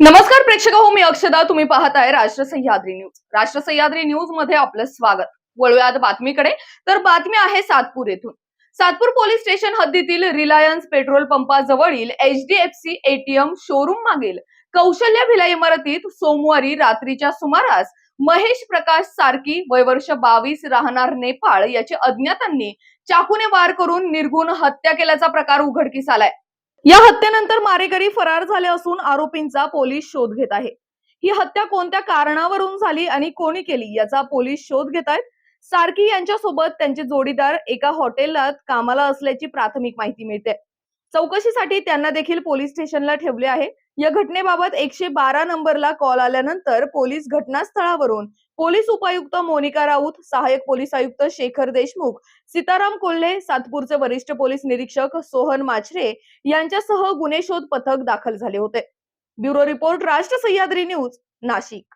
नमस्कार प्रेक्षक हो मी अक्षदा. तुम्ही पाहताय राष्ट्र सह्याद्री न्यूज. राष्ट्र सह्याद्री न्यूजमध्ये आपलं स्वागत. वळूयात बातमीकडे. तर बातमी आहे सातपूर येथून. सातपूर पोलीस स्टेशन हद्दीतील रिलायन्स पेट्रोल पंपाजवळील एचडीएफसी एटीएम शोरूम मागील कौशल्य भिला इमारतीत सोमवारी रात्रीच्या सुमारास महेश प्रकाश सारखी वयवर्ष बावीस राहणार नेपाळ याची अज्ञातांनी चाकूने वार करून निर्गुण हत्या केल्याचा प्रकार उघडकीस आलाय. या हत्येनंतर मारेकरी फरार झाले असून आरोपींचा पोलीस शोध घेत आहे. ही हत्या कोणत्या कारणावरून झाली आणि कोणी केली याचा पोलीस शोध घेत आहेत. सारखी यांच्यासोबत त्यांचे जोडीदार एका हॉटेलात कामाला असल्याची प्राथमिक माहिती मिळते. चौकशीसाठी त्यांना देखील पोलीस स्टेशनला ठेवले आहे. या घटनेबाबत एकशे बारा नंबरला कॉल आल्यानंतर पोलीस घटनास्थळावरून पोलीस उपायुक्त मोनिका राऊत सहाय्यक पोलीस आयुक्त शेखर देशमुख सीताराम कोल्हे सातपूरचे वरिष्ठ पोलीस निरीक्षक सोहन माछरे यांच्यासह गुन्हे शोध पथक दाखल झाले होते. ब्युरो रिपोर्ट राष्ट्र सह्याद्री न्यूज नाशिक.